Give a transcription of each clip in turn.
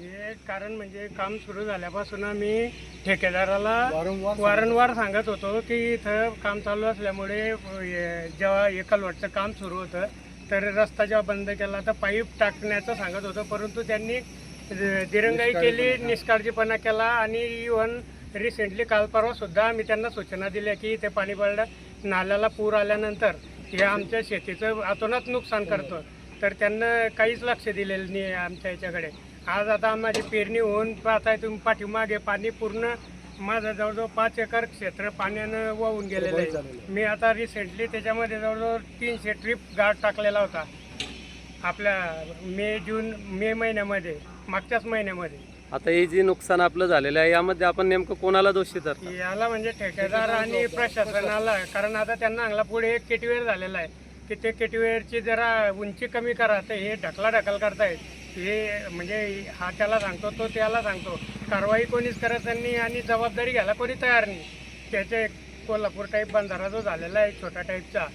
हे कारण म्हणजे काम सुरू झाल्यापासून आम्ही ठेकेदाराला वारंवार सांगत होतो. की इथं काम चालू असल्यामुळे हे जेव्हा एकलवटचं काम सुरू होतं तर रस्ता जेव्हा बंद केला तर पाईप टाकण्याचं सांगत होतं. परंतु त्यांनी दिरंगाई केली निष्काळजीपणा केला आणि इव्हन रिसेंटली काल परवा सुद्धा आम्ही त्यांना सूचना दिल्या की इथे पाणी पडलं नाल्याला पूर आल्यानंतर हे आमच्या शेतीचं अतोनात नुकसान करतं. तर त्यांना काहीच लक्ष दिलेलं नाही आमच्या याच्याकडे. आज आता माझी पेरणी होऊन पाहताय तुम्ही पाठीमागे पाणी पूर्ण माझं जवळजवळ पाच एकर क्षेत्र पाण्यानं वाहून गेलेलं आहे. मी आता रिसेंटली त्याच्यामध्ये जवळजवळ तीनशे ट्रिप गार्ड टाकलेला होता. आपल्या मे जून मे महिन्यामध्ये मागच्याच महिन्यामध्ये. आता हे जे नुकसान आपलं झालेलं आहे यामध्ये आपण नेमकं कोणाला दोषी धरता? याला म्हणजे ठेकेदार आणि प्रशासनाला कारण आता त्यांना अंगला पुढे एक केटीवेअर झालेला आहे. की ते केटीवेअरची जरा उंची कमी करा तर हे ढकला ढकल करतायत. हे म्हणजे हा त्याला सांगतो तो त्याला सांगतो. कारवाई कोणीच करत नाही आणि जबाबदारी घ्यायला कोणी तयार नाही. त्याचे कोल्हापूर टाईप बंधारा जो झालेला आहे छोटा टाईपचा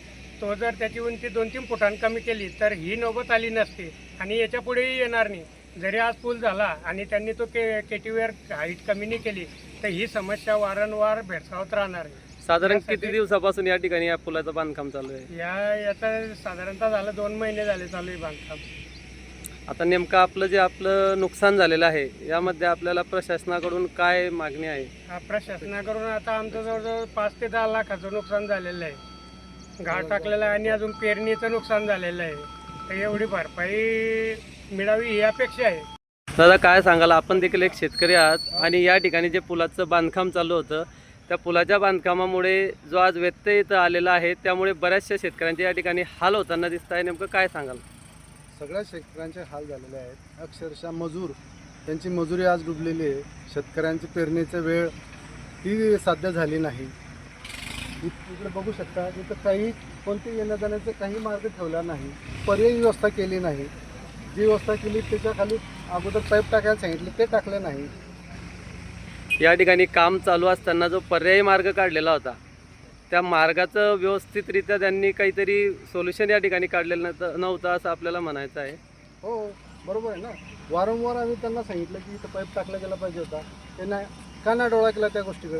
तो जर त्याची उंची दोन तीन फुटांनी कमी केली तर ही नोबत आली नसती आणि याच्या पुढेही येणार नाही. जरी आज पूल झाला आणि त्यांनी तो के केटीवेअर हाईट कमी नाही केली तर ही समस्या वारंवार भेडसावत राहणार नाही साधारण किती दिवसापासून या ठिकाणी या पुलाचं बांधकाम चालू आहे? या याचा साधारणतः झालं दोन महिने झाले चालू आहे बांधकाम. आता नेमकं आपलं जे आपलं नुकसान झालेलं आहे यामध्ये आपल्याला प्रशासनाकडून काय मागणी आहे? हा प्रशासनाकडून आता आमचं जवळजवळ पाच ते दहा लाखाचं नुकसान झालेलं आहे. घाट टाकलेलं आहे आणि अजून पेरणीचं नुकसान झालेलं आहे. तर एवढी भरपाई मिळावी ही अपेक्षा आहे. दादा काय सांगाल? आपण देखील एक शेतकरी आहात आणि या ठिकाणी जे पुलाचं बांधकाम चालू होतं त्या पुलाच्या बांधकामामुळे जो आज व्यत्यय इथं आलेला आहे त्यामुळे बऱ्याचशा शेतकऱ्यांच्या या ठिकाणी हाल होताना दिसत आहे. नेमकं काय सांगाल? सगळ्या शेतकऱ्यांचे हाल झालेले आहेत. अक्षरशः मजूर त्यांची मजुरी आज डुबलेली आहे. शेतकऱ्यांची पेरणीचा वेळ ती साध्य झाली नाही. इकडे बघू शकता इथं काही कोणते येण्या जाण्याचा काही मार्ग ठेवला नाही. पर्यायी व्यवस्था केली नाही. जी व्यवस्था केली त्याच्याखाली अगोदर पाईप टाकायला सांगितले ते टाकले नाही. या ठिकाणी काम चालू असताना जो पर्यायी मार्ग काढलेला होता त्या मार्गाचं व्यवस्थितरित्या त्यांनी काहीतरी सोल्युशन या ठिकाणी काढलेलं नव्हतं नव्हतं असं आपल्याला म्हणायचं आहे. हो बरोबर आहे ना. वारंवार आम्ही त्यांना सांगितलं की इथं पाईप टाकला गेला पाहिजे होता. त्यांना का ना डोळा केला त्या गोष्टीकडे.